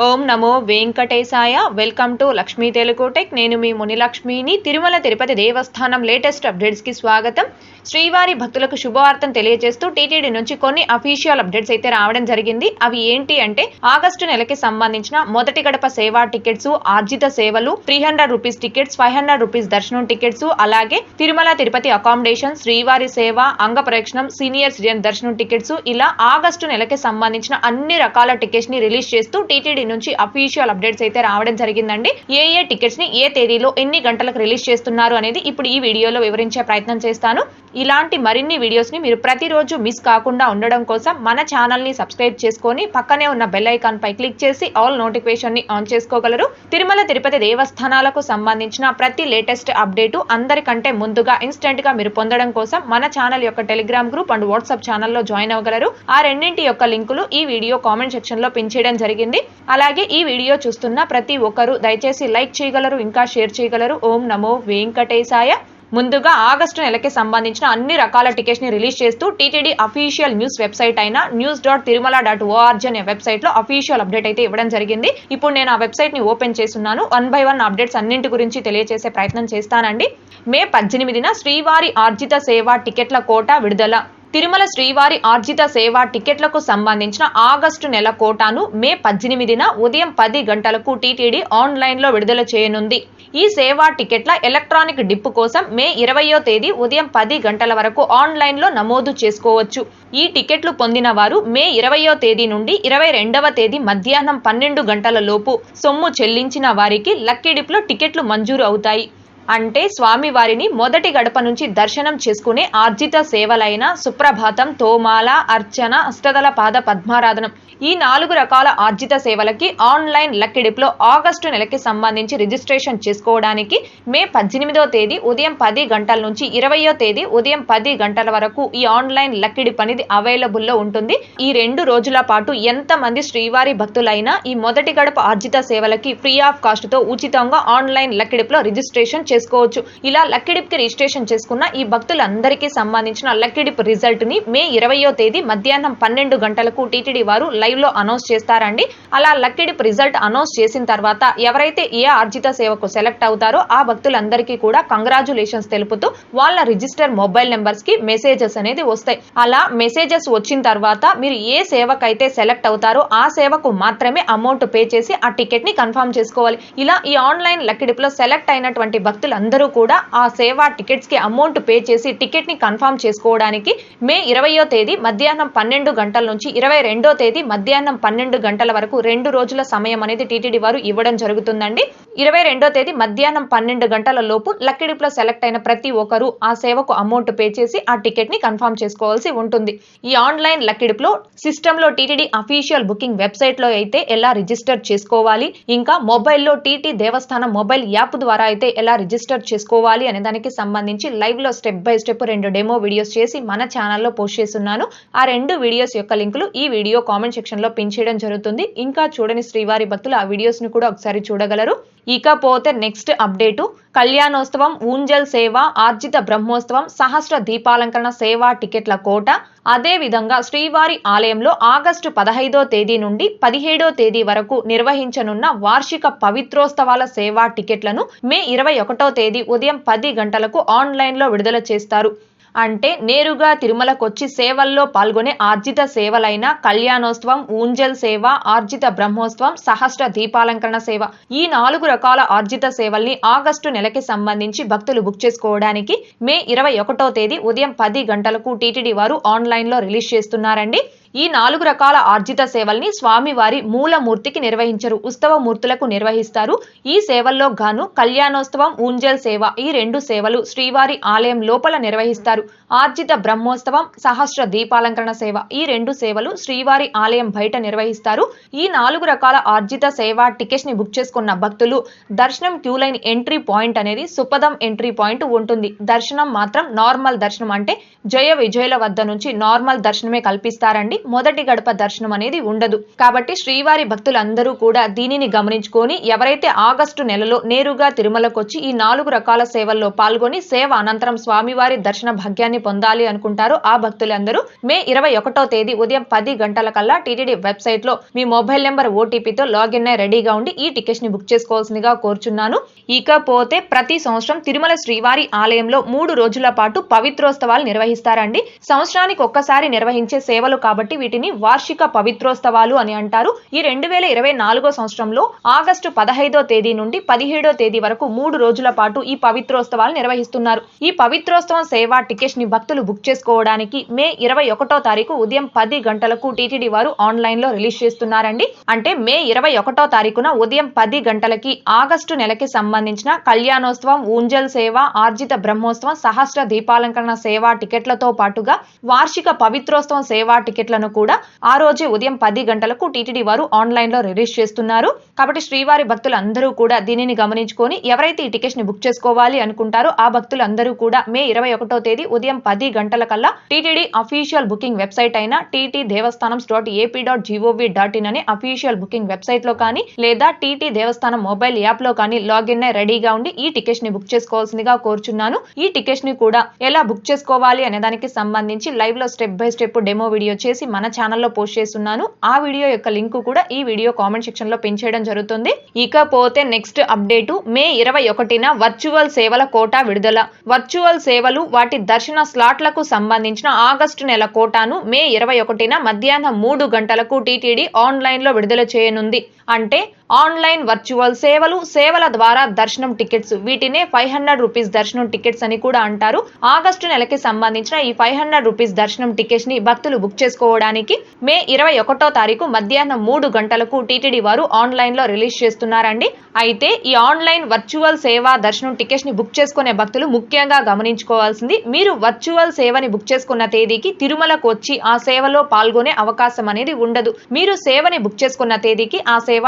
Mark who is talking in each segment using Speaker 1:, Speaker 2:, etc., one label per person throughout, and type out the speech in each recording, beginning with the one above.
Speaker 1: ఓం నమో వెంకటేశాయ. Welcome to Lakshmi Telugu tech. నేను మీ మునిలక్ష్మిని. తిరుమల తిరుపతి దేవస్థానం లేటెస్ట్ అప్డేట్స్కి స్వాగతం. శ్రీవారి భక్తులకు శుభవార్తను తెలియజేస్తూ టీటీడీ నుంచి కొన్ని అఫీషియల్ అప్డేట్స్ అయితే రావడం జరిగింది. అవి ఏంటి అంటే ఆగస్టు నెలకి సంబంధించిన మొదటి గడప సేవా టికెట్స్ ఆర్జిత సేవలు three hundred rupees tickets five hundred rupees దర్శనం టికెట్స్ అలాగే తిరుమల తిరుపతి అకామిడేషన్ శ్రీవారి సేవ అంగ ప్రదక్షిణం సీనియర్ సిటిజన్ దర్శనం టికెట్స్ ఇలా ఆగస్టు నెలకి సంబంధించిన అన్ని రకాల టికెట్స్ని రిలీజ్ చేస్తూ టీటీడీ నుంచి అఫీషియల్ అప్డేట్స్ అయితే రావడం జరిగిందండి. ఏ ఏ టికెట్స్ని ఏ తేదీలో ఎన్ని గంటలకు రిలీజ్ చేస్తున్నారు అనేది ఇప్పుడు ఈ వీడియోలో వివరించే ప్రయత్నం చేస్తాను. ఇలాంటి మరిన్ని వీడియోస్ని మీరు ప్రతిరోజు మిస్ కాకుండా ఉండడం కోసం మన ఛానల్ని సబ్స్క్రైబ్ చేసుకొని పక్కనే ఉన్న బెల్ ఐకాన్ పై క్లిక్ చేసి ఆల్ నోటిఫికేషన్ని ఆన్ చేసుకోగలరు. తిరుమల తిరుపతి దేవస్థానాలకు సంబంధించిన ప్రతి లేటెస్ట్ అప్డేటు అందరికంటే ముందుగా ఇన్స్టెంట్గా మీరు పొందడం కోసం మన ఛానల్ యొక్క టెలిగ్రామ్ గ్రూప్ అండ్ వాట్సాప్ ఛానల్లో జాయిన్ అవ్వగలరు. ఆ రెండింటి యొక్క లింకులు ఈ వీడియో కామెంట్ సెక్షన్లో పెంచేయడం జరిగింది. అలాగే ఈ వీడియో చూస్తున్న ప్రతి ఒక్కరూ దయచేసి లైక్ చేయగలరు ఇంకా షేర్ చేయగలరు. ఓం నమో వెంకటేశాయ. ముందుగా ఆగస్టు నెలకి సంబంధించిన అన్ని రకాల టికెట్స్ని రిలీజ్ చేస్తూ టీటీడీ అఫీషియల్ న్యూస్ వెబ్సైట్ అయిన news dot Tirumala dot ORG అనే వెబ్సైట్లో అఫీషియల్ అప్డేట్ అయితే ఇవ్వడం జరిగింది. ఇప్పుడు నేను ఆ వెబ్సైట్ని ఓపెన్ చేస్తున్నాను. వన్ బై వన్ అప్డేట్స్ అన్నింటి గురించి తెలియజేసే ప్రయత్నం చేస్తానండి. మే పద్దెనిమిదిన శ్రీవారి ఆర్జిత సేవ టికెట్ల కోట విడుదల. తిరుమల శ్రీవారి ఆర్జిత సేవా టికెట్లకు సంబంధించిన ఆగస్టు నెల కోటాను మే పద్దెనిమిదిన ఉదయం పది గంటలకు టీటీడీ ఆన్లైన్లో విడుదల చేయనుంది. ఈ సేవా టికెట్ల ఎలక్ట్రానిక్ డిప్పు కోసం మే ఇరవయో తేదీ ఉదయం పది గంటల వరకు ఆన్లైన్లో నమోదు చేసుకోవచ్చు. ఈ టికెట్లు పొందిన వారు మే ఇరవయో తేదీ నుండి ఇరవై రెండవ తేదీ మధ్యాహ్నం పన్నెండు గంటల లోపు సొమ్ము చెల్లించిన వారికి లక్కీ డిప్లో టికెట్లు మంజూరు అవుతాయి. అంటే స్వామివారిని మొదటి గడప నుంచి దర్శనం చేసుకునే ఆర్జిత సేవలైన సుప్రభాతం తోమాల అర్చన అష్టదల పాద పద్మారాధనం ఈ నాలుగు రకాల ఆర్జిత సేవలకి ఆన్లైన్ లక్కిడిప్లో ఆగస్టు నెలకి సంబంధించి రిజిస్ట్రేషన్ చేసుకోవడానికి మే పద్దెనిమిదో తేదీ ఉదయం పది గంటల నుంచి ఇరవయో తేదీ ఉదయం పది గంటల వరకు ఈ ఆన్లైన్ లక్కిడిప్ అనేది అవైలబుల్లో ఉంటుంది. ఈ రెండు రోజుల పాటు ఎంతమంది శ్రీవారి భక్తులైనా ఈ మొదటి గడప ఆర్జిత సేవలకి ఫ్రీ ఆఫ్ కాస్ట్తో ఉచితంగా ఆన్లైన్ లక్కిడిప్లో రిజిస్ట్రేషన్ చేసుకోవచ్చు. ఇలా లక్కిడిప్కి రిజిస్ట్రేషన్ చేసుకున్న ఈ భక్తులందరికీ సంబంధించిన లక్కిడిప్ రిజల్ట్ని మే ఇరవయో తేదీ మధ్యాహ్నం పన్నెండు గంటలకు టీటీడీ వారు లైవ్లో అనౌన్స్ చేస్తారండి. అలా లక్కిడిప్ రిజల్ట్ అనౌన్స్ చేసిన తర్వాత ఎవరైతే ఏ ఆర్జిత సేవకు సెలెక్ట్ అవుతారో ఆ భక్తులందరికీ కూడా కంగ్రాచులేషన్స్ తెలుపుతూ వాళ్ళ రిజిస్టర్ మొబైల్ నెంబర్స్కి మెసేజెస్ అనేది వస్తాయి. అలా మెసేజెస్ వచ్చిన తర్వాత మీరు ఏ సేవకైతే సెలెక్ట్ అవుతారో ఆ సేవకు మాత్రమే అమౌంట్ పే చేసి ఆ టికెట్ని కన్ఫర్మ్ చేసుకోవాలి. ఇలా ఈ ఆన్లైన్ లక్కిడిప్లో సెలెక్ట్ అయినటువంటి భక్తులు భక్తులందరూ కూడా ఆ సేవా టికెట్స్కి అమౌంట్ పే చేసి టికెట్ని కన్ఫర్మ్ చేసుకోవడానికి మే ఇరవయో తేదీ మధ్యాహ్నం పన్నెండు గంటల నుంచి ఇరవై రెండో తేదీ మధ్యాహ్నం పన్నెండు గంటల వరకు రెండు రోజుల సమయం అనేది టీటీడీ వారు ఇవ్వడం జరుగుతుందండి. ఇరవై రెండో తేదీ మధ్యాహ్నం పన్నెండు గంటల లోపు లక్కిడిప్లో సెలెక్ట్ అయిన ప్రతి ఒక్కరూ ఆ సేవకు అమౌంట్ పే చేసి ఆ టికెట్ని కన్ఫర్మ్ చేసుకోవాల్సి ఉంటుంది. ఈ ఆన్లైన్ లక్కిడిప్లో సిస్టంలో సిస్టమ్లో టీటీడీ అఫీషియల్ బుకింగ్ వెబ్సైట్లో అయితే ఎలా రిజిస్టర్ చేసుకోవాలి ఇంకా మొబైల్లో టీటీ దేవస్థానం మొబైల్ యాప్ ద్వారా అయితే ఎలా రిజిస్టర్ చేసుకోవాలి అనే దానికి సంబంధించి లైవ్లో స్టెప్ బై స్టెప్ రెండు డెమో వీడియోస్ చేసి మన ఛానల్లో పోస్ట్ చేస్తున్నాను. ఆ రెండు వీడియోస్ యొక్క లింకులు ఈ వీడియో కామెంట్ సెక్షన్లో పిన్ చేయడం జరుగుతుంది. ఇంకా చూడని శ్రీవారి భక్తులు ఆ వీడియోస్ని కూడా ఒకసారి చూడగలరు. ఇకపోతే నెక్స్ట్ అప్డేటు కళ్యాణోత్సవం ఊంజల్ సేవ ఆర్జిత బ్రహ్మోత్సవం సహస్ర దీపాలంకరణ సేవా టికెట్ల కోట. అదేవిధంగా శ్రీవారి ఆలయంలో ఆగస్టు పదహైదో తేదీ నుండి పదిహేడో తేదీ వరకు నిర్వహించనున్న వార్షిక పవిత్రోత్సవాల సేవా టికెట్లను మే ఇరవై ఒకటో తేదీ ఉదయం పది గంటలకు ఆన్లైన్లో విడుదల చేస్తారు. అంటే నేరుగా తిరుమలకొచ్చి సేవల్లో పాల్గొనే ఆర్జిత సేవలైన కళ్యాణోత్సవం ఊంజల్ సేవ ఆర్జిత బ్రహ్మోత్సవం సహస్ర దీపాలంకరణ సేవ. ఈ నాలుగు రకాల ఆర్జిత సేవల్ని ఆగస్టు నెలకి సంబంధించి భక్తులు బుక్ చేసుకోవడానికి మే ఇరవై ఒకటో తేదీ ఉదయం పది గంటలకు టీటీడీ వారు ఆన్లైన్లో రిలీజ్ చేస్తున్నారండి. ఈ నాలుగు రకాల ఆర్జిత సేవల్ని స్వామివారి మూలమూర్తికి నిర్వహించరు ఉత్సవ మూర్తులకు నిర్వహిస్తారు. ఈ సేవల్లో గాను కళ్యాణోత్సవం ఊంజల్ సేవ ఈ రెండు సేవలు శ్రీవారి ఆలయం లోపల నిర్వహిస్తారు. ఆర్జిత బ్రహ్మోత్సవం సహస్ర దీపాలంకరణ సేవ ఈ రెండు సేవలు శ్రీవారి ఆలయం బయట నిర్వహిస్తారు. ఈ నాలుగు రకాల ఆర్జిత సేవ టికెట్స్ని బుక్ చేసుకున్న భక్తులు దర్శనం క్యూ లైన్ ఎంట్రీ పాయింట్ అనేది సుపదం ఎంట్రీ పాయింట్ ఉంటుంది. దర్శనం మాత్రం నార్మల్ దర్శనం అంటే జయ విజయుల వద్ద నుంచి నార్మల్ దర్శనమే కల్పిస్తారండి. మొదటి గడప దర్శనం అనేది ఉండదు. కాబట్టి శ్రీవారి భక్తులందరూ కూడా దీనిని గమనించుకొని ఎవరైతే ఆగస్టు నెలలో నేరుగా తిరుమలకు వచ్చి ఈ నాలుగు రకాల సేవల్లో పాల్గొని సేవ అనంతరం స్వామివారి దర్శన భాగ్యాన్ని పొందాలి అనుకుంటారో ఆ భక్తులందరూ మే ఇరవై ఒకటో తేదీ ఉదయం పది గంటల కల్లా టీటీడీ వెబ్సైట్లో మీ మొబైల్ నెంబర్ ఓటీపీతో లాగిన్ అయి రెడీగా ఉండి ఈ టికెట్స్ని బుక్ చేసుకోవాల్సిందిగా కోరుచున్నాను. ఇకపోతే ప్రతి సంవత్సరం తిరుమల శ్రీవారి ఆలయంలో మూడు రోజుల పాటు పవిత్రోత్సవాలు నిర్వహిస్తారండి. సంవత్సరానికి ఒక్కసారి నిర్వహించే సేవలు కాబట్టి వీటిని వార్షిక పవిత్రోత్సవాలు అని అంటారు. ఈ రెండు వేల ఇరవై నాలుగో సంవత్సరంలో ఆగస్టు పదహైదో తేదీ నుండి పదిహేడో తేదీ వరకు మూడు రోజుల పాటు ఈ పవిత్రోత్సవాలు నిర్వహిస్తున్నారు. ఈ పవిత్రోత్సవం సేవ టికెట్స్ని భక్తులు బుక్ చేసుకోవడానికి మే ఇరవై ఒకటో తారీఖు ఉదయం పది గంటలకు టీటీడీ వారు ఆన్లైన్లో రిలీజ్ చేస్తున్నారండి. అంటే మే ఇరవై ఒకటో తారీఖున ఉదయం పది గంటలకి ఆగస్టు నెలకి సంబంధించిన కళ్యాణోత్సవం ఊంజల్ సేవ ఆర్జిత బ్రహ్మోత్సవం సహస్ర దీపాలంకరణ సేవ టికెట్లతో పాటుగా వార్షిక పవిత్రోత్సవం సేవా టికెట్లను కూడా ఆ రోజే ఉదయం పది గంటలకు టీటీడీ వారు ఆన్లైన్లో రిలీజ్ చేస్తున్నారు. కాబట్టి శ్రీవారి భక్తులు అందరూ కూడా దీనిని గమనించుకొని ఎవరైతే ఈ టికెట్స్ని బుక్ చేసుకోవాలి అనుకుంటారో ఆ భక్తులు అందరూ కూడా మే ఇరవై ఒకటో తేదీ ఉదయం పది గంటల కల్లా టీటీడీ అఫీషియల్ బుకింగ్ వెబ్సైట్ అయిన TT Devasthanam dot AP dot GOV dot in అనే అఫీషియల్ బుకింగ్ వెబ్సైట్లో కానీ లేదా టీటీ దేవస్థానం మొబైల్ యాప్లో కానీ లాగిన్ అయి రెడీగా ఉండి ఈ టికెట్స్ని బుక్ చేసుకోవాల్సిందిగా కోరుచున్నాను. ఈ టికెట్స్ని కూడా ఎలా బుక్ చేసుకోవాలి అనే దానికి సంబంధించి లైవ్లో step by step demo video చేసి మన ఛానల్లో పోస్ట్ చేస్తున్నాను. ఆ వీడియో యొక్క లింక్ కూడా ఈ వీడియో కామెంట్ సెక్షన్లో పిన్ చేయడం జరుగుతుంది. ఇకపోతే నెక్స్ట్ అప్డేటు మే ఇరవై ఒకటిన వర్చువల్ సేవల కోటా విడుదల. వర్చువల్ సేవలు వాటి దర్శన స్లాట్లకు సంబంధించిన ఆగస్టు నెల కోటాను మే ఇరవై ఒకటిన మధ్యాహ్నం మూడు గంటలకు టీటీడీ ఆన్లైన్లో విడుదల చేయనుంది. అంటే ఆన్లైన్ వర్చువల్ సేవలు సేవల ద్వారా దర్శనం టికెట్స్. వీటినే ఫైవ్ హండ్రెడ్ రూపీస్ దర్శనం టికెట్స్ అని కూడా అంటారు. ఆగస్టు నెలకి సంబంధించిన ఈ ఫైవ్ హండ్రెడ్ రూపీస్ దర్శనం టికెట్స్ని భక్తులు బుక్ చేసుకోవడానికి మే ఇరవై ఒకటో తారీఖు మధ్యాహ్నం మూడు గంటలకు టీటీడీ వారు ఆన్లైన్లో రిలీజ్ చేస్తున్నారండి. అయితే ఈ ఆన్లైన్ వర్చువల్ సేవా దర్శనం టికెట్స్ని బుక్ చేసుకునే భక్తులు ముఖ్యంగా గమనించుకోవాల్సింది మీరు వర్చువల్ సేవని బుక్ చేసుకున్న తేదీకి తిరుమలకు వచ్చి ఆ సేవలో పాల్గొనే అవకాశం అనేది ఉండదు. మీరు సేవని బుక్ చేసుకున్న తేదీకి ఆ సేవ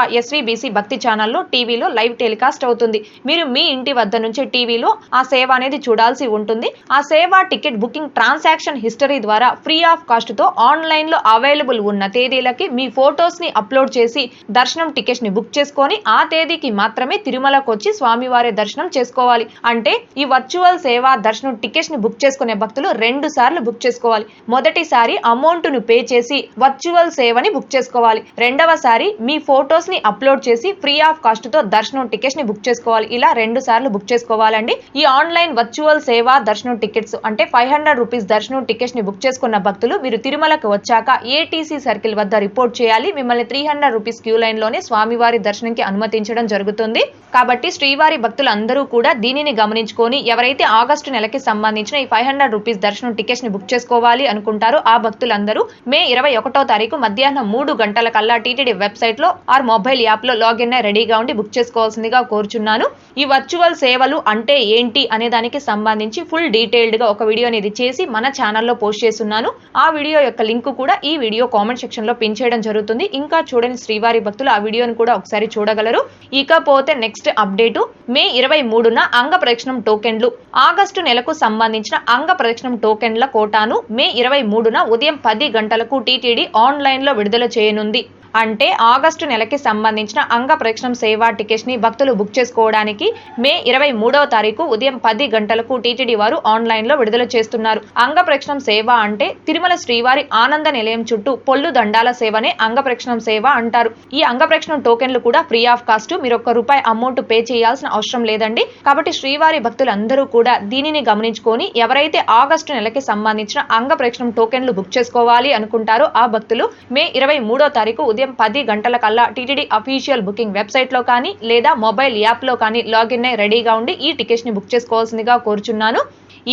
Speaker 1: ఎస్వీబీసీ భక్తి ఛానల్లో టీవీలో లైవ్ టెలికాస్ట్ అవుతుంది. మీరు మీ ఇంటి వద్ద నుంచి టీవీలో ఆ సేవ అనేది చూడాల్సి ఉంటుంది. ఆ సేవ టికెట్ బుకింగ్ ట్రాన్సాక్షన్ హిస్టరీ ద్వారా ఫ్రీ ఆఫ్ కాస్ట్తో ఆన్లైన్లో అవైలబుల్ ఉన్న తేదీలకి మీ ఫొటోస్ని అప్లోడ్ చేసి దర్శనం టికెట్ని బుక్ చేసుకొని ఆ తేదీకి మాత్రమే తిరుమలకు వచ్చి స్వామివారి దర్శనం చేసుకోవాలి. అంటే ఈ వర్చువల్ సేవ దర్శనం టికెట్ని బుక్ చేసుకునే భక్తులు రెండు సార్లు బుక్ చేసుకోవాలి. మొదటిసారి అమౌంట్ను పే చేసి వర్చువల్ సేవని బుక్ చేసుకోవాలి. రెండవసారి మీ ఫొటోస్ని అప్లోడ్ చేసి ఫ్రీ ఆఫ్ కాస్ట్తో దర్శనం టికెట్స్ని బుక్ చేసుకోవాలి. ఇలా రెండు సార్లు బుక్ చేసుకోవాలండి. ఈ ఆన్లైన్ వర్చువల్ సేవ దర్శనం టికెట్స్ అంటే ఫైవ్ హండ్రెడ్ రూపీస్ దర్శనం టికెట్స్ని బుక్ చేసుకున్న భక్తులు మీరు తిరుమలకు వచ్చాక ఏటీసీ సర్కిల్ వద్ద రిపోర్ట్ చేయాలి. మిమ్మల్ని త్రీ హండ్రెడ్ రూపీస్ క్యూ లైన్లోనే స్వామివారి దర్శనంకి అనుమతించడం జరుగుతుంది. కాబట్టి శ్రీవారి భక్తులు అందరూ కూడా దీనిని గమనించుకొని ఎవరైతే ఆగస్టు నెలకి సంబంధించిన ఈ ఫైవ్ హండ్రెడ్ రూపీస్ దర్శనం టికెట్స్ని బుక్ చేసుకోవాలి అనుకుంటారో ఆ భక్తులందరూ మే ఇరవై ఒకటో తారీఖు మధ్యాహ్నం మూడు గంటల కల్లా టీటీడీ వెబ్సైట్లో ఆర్ మొబైల్ యాప్ యాప్లో లాగిన్ అయి రెడీగా ఉండి బుక్ చేసుకోవాల్సిందిగా కోరుచున్నాను. ఈ వర్చువల్ సేవలు అంటే ఏంటి అనే దానికి సంబంధించి ఫుల్ డీటెయిల్డ్గా ఒక వీడియో అనేది చేసి మన ఛానల్లో పోస్ట్ చేస్తున్నాను. ఆ వీడియో యొక్క లింక్ కూడా ఈ వీడియో కామెంట్ సెక్షన్లో పిన్ చేయడం జరుగుతుంది. ఇంకా చూడని శ్రీవారి భక్తులు ఆ వీడియోను కూడా ఒకసారి చూడగలరు. ఇకపోతే నెక్స్ట్ అప్డేటు. మే ఇరవై మూడున అంగ ప్రదక్షిణం టోకెన్లు. ఆగస్టు నెలకు సంబంధించిన అంగ ప్రదక్షిణం టోకెన్ల కోటాను మే ఇరవై మూడున ఉదయం పది గంటలకు టీటీడీ ఆన్లైన్లో విడుదల చేయనుంది. అంటే ఆగస్టు నెలకి సంబంధించిన అంగ ప్రదక్షిణం సేవా టికెట్స్ని భక్తులు బుక్ చేసుకోవడానికి మే ఇరవై మూడవ తారీఖు ఉదయం పది గంటలకు టీటీడీ వారు ఆన్లైన్లో విడుదల చేస్తున్నారు. అంగ ప్రదక్షిణం సేవ అంటే తిరుమల శ్రీవారి ఆనంద నిలయం చుట్టూ పొల్లు దండాల సేవనే అంగ ప్రదక్షిణం సేవ అంటారు. ఈ అంగ ప్రదక్షిణం టోకెన్లు కూడా ఫ్రీ ఆఫ్ కాస్ట్ మీరు ఒక్క రూపాయి అమౌంట్ పే చేయాల్సిన అవసరం లేదండి. కాబట్టి శ్రీవారి భక్తులందరూ కూడా దీనిని గమనించుకొని ఎవరైతే ఆగస్టు నెలకి సంబంధించిన అంగ ప్రదక్షిణం టోకెన్లు బుక్ చేసుకోవాలి అనుకుంటారో ఆ భక్తులు మే ఇరవై మూడో తారీఖు ఉదయం పది గంటల కల్లా టీటీడీ అఫీషియల్ బుకింగ్ వెబ్సైట్లో కానీ లేదా మొబైల్ యాప్లో కానీ లాగిన్ అయి రెడీగా ఉండి ఈ టికెట్స్ని బుక్ చేసుకోవాల్సిందిగా కోరుచున్నాను.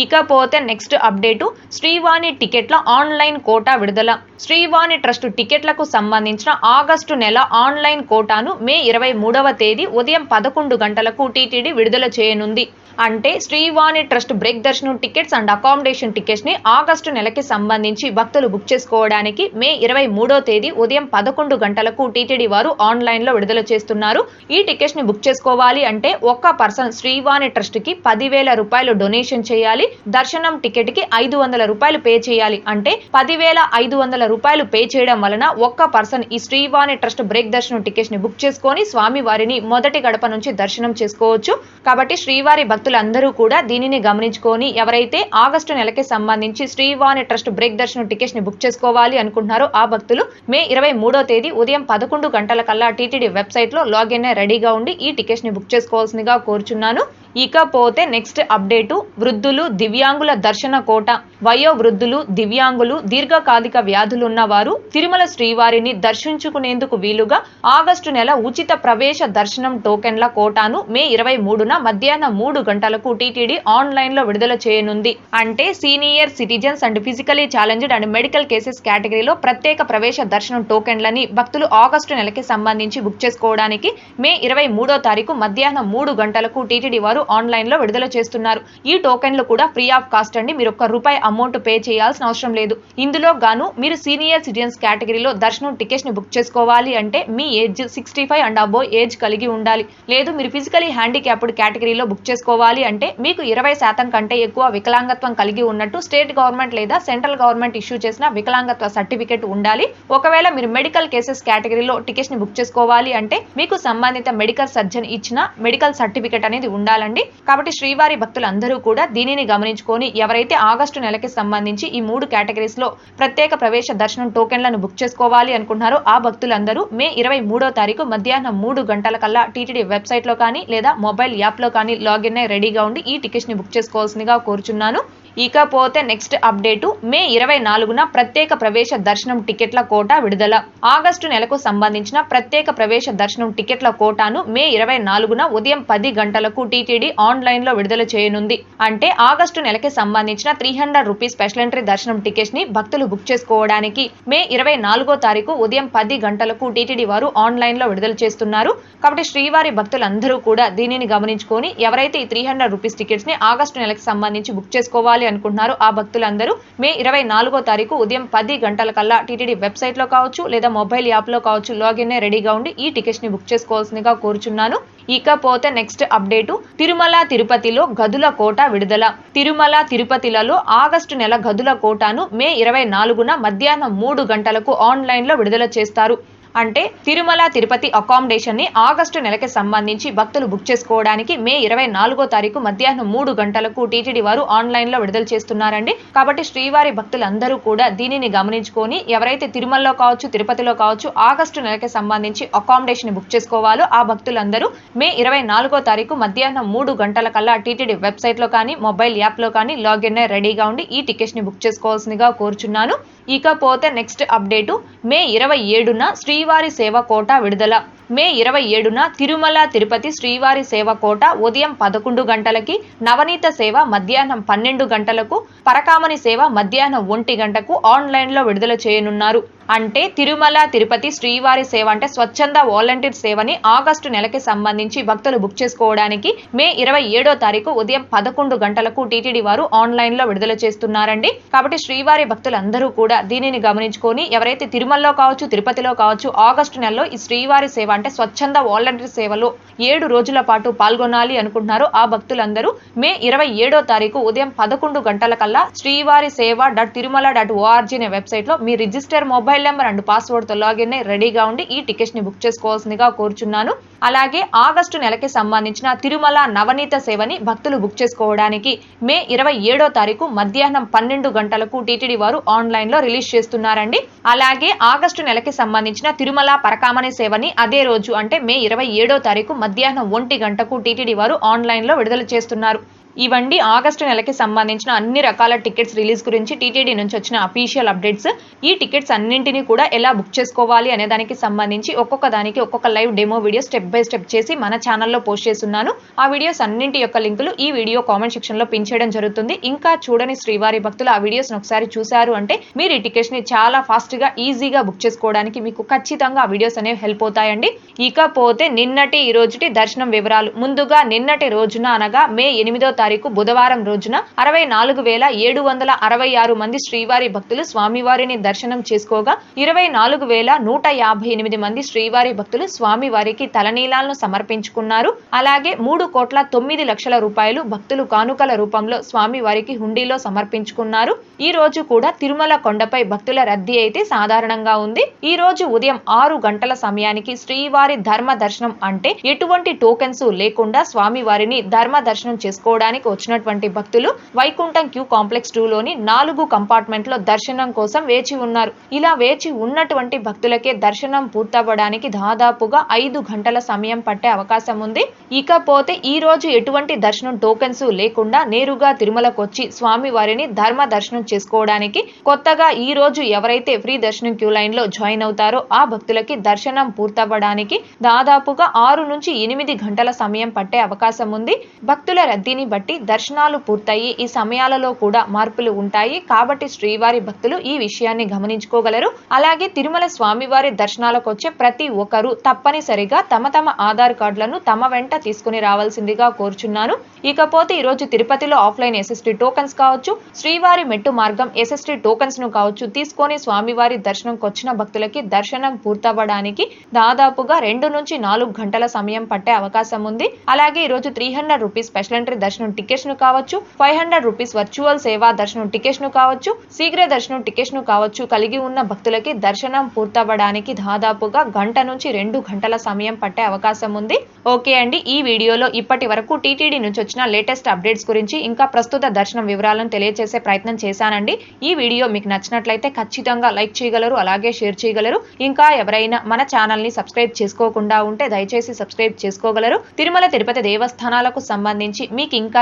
Speaker 1: ఇకపోతే నెక్స్ట్ అప్డేటు శ్రీవాణి టికెట్ల ఆన్లైన్ కోటా విడుదల. శ్రీవాణి ట్రస్ట్ టికెట్లకు సంబంధించిన ఆగస్టు నెల ఆన్లైన్ కోటాను మే ఇరవై మూడవ తేదీ ఉదయం పదకొండు గంటలకు టీటీడీ విడుదల చేయనుంది. అంటే శ్రీవాణి ట్రస్ట్ బ్రేక్ దర్శనం టికెట్స్ అండ్ అకామిడేషన్ టికెట్స్ని ఆగస్టు నెలకి సంబంధించి భక్తులు బుక్ చేసుకోవడానికి మే ఇరవై మూడో తేదీ ఉదయం పదకొండు గంటలకు టీటీడీ వారు ఆన్లైన్లో విడుదల చేస్తున్నారు. ఈ టికెట్స్ని బుక్ చేసుకోవాలి అంటే ఒక్క పర్సన్ శ్రీవాణి ట్రస్ట్కి పదివేల రూపాయలు డొనేషన్ చేయాలి. దర్శనం టికెట్కి ఐదు వందల రూపాయలు పే చేయాలి. అంటే పదివేల ఐదు వందల రూపాయలు పే చేయడం వలన ఒక్క పర్సన్ ఈ శ్రీవాణి ట్రస్ట్ బ్రేక్ దర్శనం టికెట్స్ని బుక్ చేసుకొని స్వామి వారిని మొదటి గడప నుంచి దర్శనం చేసుకోవచ్చు. కాబట్టి శ్రీవారి భక్తులందరూ కూడా దీనిని గమనించుకొని ఎవరైతే ఆగస్టు నెలకి సంబంధించి శ్రీవాణి ట్రస్ట్ బ్రేక్ దర్శనం టికెట్స్ని బుక్ చేసుకోవాలి అనుకుంటున్నారో ఆ భక్తులు మే ఇరవై మూడో తేదీ ఉదయం పదకొండు గంటల కల్లా టీటీడీ వెబ్సైట్లో లాగిన్ రెడీగా ఉండి ఈ టికెట్స్ని బుక్ చేసుకోవాల్సిందిగా కోరుచున్నాను. ఇకపోతే నెక్స్ట్ అప్డేటు వృద్ధులు దివ్యాంగుల దర్శన కోట. వయో వృద్ధులు దివ్యాంగులు దీర్ఘకాలిక వ్యాధులున్న వారు తిరుమల శ్రీవారిని దర్శించుకునేందుకు వీలుగా ఆగస్టు నెల ఉచిత ప్రవేశ దర్శనం టోకెన్ల కోటాను మే ఇరవై మూడున మధ్యాహ్నం మూడు గంటలకు టీటీడీ ఆన్లైన్లో విడుదల చేయనుంది. అంటే senior citizens and physically challenged and medical cases కేటగిరీలో ప్రత్యేక ప్రవేశ దర్శనం టోకెన్లని భక్తులు ఆగస్టు నెలకి సంబంధించి బుక్ చేసుకోవడానికి మే ఇరవై మూడో తారీఖు మధ్యాహ్నం మూడు గంటలకు టీటీడీ వారు ఆన్లైన్లో విడుదల చేస్తున్నారు. ఈ టోకెన్లు కూడా ఫ్రీ ఆఫ్ కాస్ట్ అండి. మీరు ఒక్క రూపాయి అమౌంట్ పే చేయాల్సిన అవసరం లేదు. ఇందులో గాను మీరు సీనియర్ సిటిజన్స్ కేటగిరీలో దర్శనం టికెట్స్ని బుక్ చేసుకోవాలి అంటే మీ age sixty five and above age కలిగి ఉండాలి. లేదు మీరు ఫిజికలీ హ్యాండిక్యాప్డ్ కేటగిరీలో బుక్ చేసుకోవాలి అంటే మీకు ఇరవై శాతం కంటే ఎక్కువ వికలాంగత్వం కలిగి ఉన్నట్టు స్టేట్ గవర్నమెంట్ లేదా సెంట్రల్ గవర్నమెంట్ ఇష్యూ చేసిన వికలాంగత్వ సర్టిఫికేట్ ఉండాలి. ఒకవేళ మీరు మెడికల్ కేసెస్ కేటగిరీలో టికెట్స్ని బుక్ చేసుకోవాలి అంటే మీకు సంబంధిత మెడికల్ సర్జన్ ఇచ్చిన మెడికల్ సర్టిఫికేట్ అనేది ఉండాలండి. కాబట్టి శ్రీవారి భక్తులందరూ కూడా దీనిని గమనించుకొని ఎవరైతే ఆగస్టు నెలకి సంబంధించి ఈ మూడు కేటగిరీస్లో ప్రత్యేక ప్రవేశ దర్శనం టోకెన్లను బుక్ చేసుకోవాలి అనుకుంటున్నారో ఆ భక్తులందరూ మే ఇరవై మూడో తారీఖు మధ్యాహ్నం మూడు గంటల కల్లా టీటీడీ వెబ్సైట్లో కానీ లేదా మొబైల్ యాప్లో కానీ లాగిన్ అయి రెడీగా ఉండి ఈ టికెట్స్ని బుక్ చేసుకోవాల్సిందిగా కోరుచున్నాను. ఇకపోతే నెక్స్ట్ అప్డేటు మే ఇరవై నాలుగున ప్రత్యేక ప్రవేశ దర్శనం టికెట్ల కోటా విడుదల. ఆగస్టు నెలకు సంబంధించిన ప్రత్యేక ప్రవేశ దర్శనం టికెట్ల కోటాను మే ఇరవై నాలుగున ఉదయం పది గంటలకు టీటీడీ ఆన్లైన్లో విడుదల చేయనుంది. అంటే ఆగస్టు నెలకి సంబంధించిన three hundred rupees special entry దర్శనం టికెట్స్ని భక్తులు బుక్ చేసుకోవడానికి మే ఇరవై నాలుగో తారీఖు ఉదయం పది గంటలకు టీటీడీ వారు ఆన్లైన్లో విడుదల చేస్తున్నారు. కాబట్టి శ్రీవారి భక్తులందరూ కూడా దీనిని గమనించుకొని ఎవరైతే ఈ త్రీ హండ్రెడ్ రూపీస్ టికెట్స్ని ఆగస్టు నెలకు సంబంధించి బుక్ చేసుకోవాలి అనుకుంటున్నారో. ఆ భక్తులందరూ మే ఇరవై నాలుగో తారీఖు ఉదయం పది గంటల కల్లా టీటీడీ వెబ్సైట్లో కావచ్చు లేదా మొబైల్ యాప్లో కావచ్చు లాగిన్ రెడీగా ఉండి ఈ టికెట్స్ని బుక్ చేసుకోవాల్సిందిగా కోరుచున్నాను. ఇకపోతే నెక్స్ట్ అప్డేటు. తిరుమల తిరుపతిలో గదుల కోట విడుదల. తిరుమల తిరుపతిలలో ఆగస్టు నెల గదుల కోటాను మే ఇరవై నాలుగున మధ్యాహ్నం మూడు గంటలకు ఆన్లైన్లో విడుదల చేస్తారు. అంటే తిరుమల తిరుపతి అకామిడేషన్ని ఆగస్టు నెలకి సంబంధించి భక్తులు బుక్ చేసుకోవడానికి మే ఇరవై నాలుగో తారీఖు మధ్యాహ్నం మూడు గంటలకు టీటీడీ వారు ఆన్లైన్లో విడుదల చేస్తున్నారండి. కాబట్టి శ్రీవారి భక్తులందరూ కూడా దీనిని గమనించుకొని ఎవరైతే తిరుమలలో కావచ్చు తిరుపతిలో కావచ్చు ఆగస్టు నెలకి సంబంధించి అకామిడేషన్ని బుక్ చేసుకోవాలో ఆ భక్తులందరూ మే ఇరవై నాలుగో తారీఖు మధ్యాహ్నం మూడు గంటల కల్లా టీటీడీ వెబ్సైట్లో కానీ మొబైల్ యాప్లో కానీ లాగిన్ అయి రెడీగా ఉండి ఈ టికెట్స్ని బుక్ చేసుకోవాల్సిందిగా కోరుచున్నాను. ఇకపోతే నెక్స్ట్ అప్డేటు మే ఇరవై ఏడున శ్రీ శ్రీవారి సేవ కోట విడుదల మే ఇరవై ఏడున తిరుమల తిరుపతి శ్రీవారి సేవ కోట ఉదయం పదకొండు గంటలకి నవనీత సేవ మధ్యాహ్నం పన్నెండు గంటలకు పరకామణి సేవ మధ్యాహ్నం ఒంటి గంటకు ఆన్లైన్లో విడుదల చేయనున్నారు. అంటే తిరుమల తిరుపతి శ్రీవారి సేవ అంటే స్వచ్ఛంద వాలంటీర్ సేవని ఆగస్టు నెలకి సంబంధించి భక్తులు బుక్ చేసుకోవడానికి మే ఇరవై ఏడో తారీఖు ఉదయం పదకొండు గంటలకు టీటీడీ వారు ఆన్లైన్లో విడుదల చేస్తున్నారండి. కాబట్టి శ్రీవారి భక్తులందరూ కూడా దీనిని గమనించుకొని ఎవరైతే తిరుమలలో కావచ్చు తిరుపతిలో కావచ్చు ఆగస్టు నెలలో ఈ శ్రీవారి సేవ అంటే స్వచ్ఛంద వాలంటీర్ సేవలో ఏడు రోజుల పాటు పాల్గొనాలి అనుకుంటున్నారు. ఆ భక్తులందరూ మే ఇరవై ఏడో తారీఖు ఉదయం పదకొండు గంటల కల్లా శ్రీవారి సేవ డాట్ తిరుమల డాట్ ఓఆర్జీ అనే వెబ్సైట్లో మీ రిజిస్టర్ మొబైల్ నెంబర్ అండ్ పాస్వర్డ్తో లాగిన్ రెడీగా ఉండి ఈ టికెట్ని బుక్ చేసుకోవాల్సిందిగా కోరుచున్నాను. అలాగే ఆగస్టు నెలకి సంబంధించిన తిరుమల నవనీత సేవని భక్తులు బుక్ చేసుకోవడానికి మే ఇరవై ఏడో తారీఖు మధ్యాహ్నం పన్నెండు గంటలకు టీటీడీ వారు ఆన్లైన్లో రిలీజ్ చేస్తున్నారండి. అలాగే ఆగస్టు నెలకి సంబంధించిన తిరుమల పరకామణి సేవని అదే రోజు అంటే మే ఇరవై ఏడో తారీఖు మధ్యాహ్నం ఒంటి గంటకు టీటీడీ వారు ఆన్లైన్లో విడుదల చేస్తున్నారు. ఇవండి ఆగస్టు నెలకి సంబంధించిన అన్ని రకాల టికెట్స్ రిలీజ్ గురించి టీటీడీ నుంచి వచ్చిన అఫీషియల్ అప్డేట్స్ ఈ టికెట్స్ అన్నింటినీ కూడా ఎలా బుక్ చేసుకోవాలి అనే దానికి సంబంధించి ఒక్కొక్క దానికి ఒక్కొక్క live demo video step by step చేసి మన ఛానల్లో పోస్ట్ చేస్తున్నాను. ఆ వీడియోస్ అన్నింటి యొక్క లింకులు ఈ వీడియో కామెంట్ సెక్షన్లో పిన్ చేయడం జరుగుతుంది. ఇంకా చూడని శ్రీవారి భక్తులు ఆ వీడియోస్ని ఒకసారి చూసారు అంటే మీరు ఈ టికెట్స్ని చాలా ఫాస్ట్గా ఈజీగా బుక్ చేసుకోవడానికి మీకు ఖచ్చితంగా ఆ వీడియోస్ అనేవి హెల్ప్ అవుతాయండి. ఇకపోతే నిన్నటి ఈ రోజుటి దర్శనం వివరాలు. ముందుగా నిన్నటి రోజున అనగా మే ఎనిమిదో తారీఖు బుధవారం రోజున అరవై నాలుగు వేల ఏడు వందల అరవై ఆరు మంది శ్రీవారి భక్తులు స్వామివారిని దర్శనం చేసుకోగా ఇరవై నాలుగు వేల నూట యాభై ఎనిమిది మంది శ్రీవారి భక్తులు స్వామివారికి తలనీలాలను సమర్పించుకున్నారు. అలాగే మూడు కోట్ల తొమ్మిది లక్షల రూపాయలు భక్తులు కానుకల రూపంలో స్వామివారికి హుండీలో సమర్పించుకున్నారు. ఈ రోజు కూడా తిరుమల కొండపై భక్తుల రద్దీ అయితే సాధారణంగా ఉంది. ఈ రోజు ఉదయం ఆరు గంటల సమయానికి శ్రీవారి ధర్మ దర్శనం అంటే ఎటువంటి టోకెన్స్ లేకుండా స్వామివారిని ధర్మ దర్శనం చేసుకోవడానికి వచ్చినటువంటి భక్తులు వైకుంఠం క్యూ కాంప్లెక్స్ టూ లోని నాలుగు కంపార్ట్మెంట్లో దర్శనం కోసం వేచి ఉన్నారు. ఇలా వేచి ఉన్నటువంటి భక్తులకే దర్శనం పూర్తవ్వడానికి దాదాపుగా ఐదు గంటల సమయం పట్టే అవకాశం ఉంది. ఇకపోతే ఈ రోజు ఎటువంటి దర్శనం టోకెన్స్ లేకుండా నేరుగా తిరుమలకు వచ్చి స్వామివారిని ధర్మ దర్శనం చేసుకోవడానికి కొత్తగా ఈ రోజు ఎవరైతే ఫ్రీ దర్శనం క్యూ లైన్లో జాయిన్ అవుతారో ఆ భక్తులకి దర్శనం పూర్తవ్వడానికి దాదాపుగా ఆరు నుంచి ఎనిమిది గంటల సమయం పట్టే అవకాశం ఉంది. భక్తుల రద్దీని బట్టి దర్శనాలు పూర్తయి ఈ సమయాలలో కూడా మార్పులు ఉంటాయి. కాబట్టి శ్రీవారి భక్తులు ఈ విషయాన్ని గమనించుకోగలరు. అలాగే తిరుమల స్వామివారి దర్శనాలకు వచ్చే ప్రతి ఒక్కరూ తప్పనిసరిగా తమ తమ ఆధార్ కార్డులను తమ వెంట తీసుకుని రావాల్సిందిగా కోరుచున్నాను. ఇకపోతే ఈ రోజు తిరుపతిలో ఆఫ్లైన్ ఎస్ఎస్టీ టోకన్స్ కావచ్చు శ్రీవారి మెట్టు మార్గం ఎస్ఎస్టీ టోకన్స్ను కావచ్చు తీసుకొని స్వామివారి దర్శనంకి వచ్చిన భక్తులకి దర్శనం పూర్తవ్వడానికి దాదాపుగా రెండు నుంచి నాలుగు గంటల సమయం పట్టే అవకాశం ఉంది. అలాగే ఈరోజు రోజు three hundred rupees special entry దర్శనం టికెట్స్ను కావచ్చు ఫైవ్ హండ్రెడ్ రూపీస్ వర్చువల్ సేవా దర్శనం టికెట్స్ను కావచ్చు శీఘ్ర దర్శనం టికెట్స్ను కావచ్చు కలిగి ఉన్న భక్తులకి దర్శనం పూర్తవ్వడానికి దాదాపుగా గంట నుంచి రెండు గంటల సమయం పట్టే అవకాశం ఉంది. ఓకే అండి ఈ వీడియోలో ఇప్పటి వరకు టీటీడీ నుంచి వచ్చిన లేటెస్ట్ అప్డేట్స్ గురించి ఇంకా ప్రస్తుత దర్శనం వివరాలను తెలియజేసే ప్రయత్నం చేశానండి. ఈ వీడియో మీకు నచ్చినట్లయితే ఖచ్చితంగా లైక్ చేయగలరు అలాగే షేర్ చేయగలరు. ఇంకా ఎవరైనా మన ఛానల్ని సబ్స్క్రైబ్ చేసుకోకుండా ఉంటే దయచేసి సబ్స్క్రైబ్ చేసుకోగలరు. తిరుమల తిరుపతి దేవస్థానాలకు సంబంధించి మీకు ఇంకా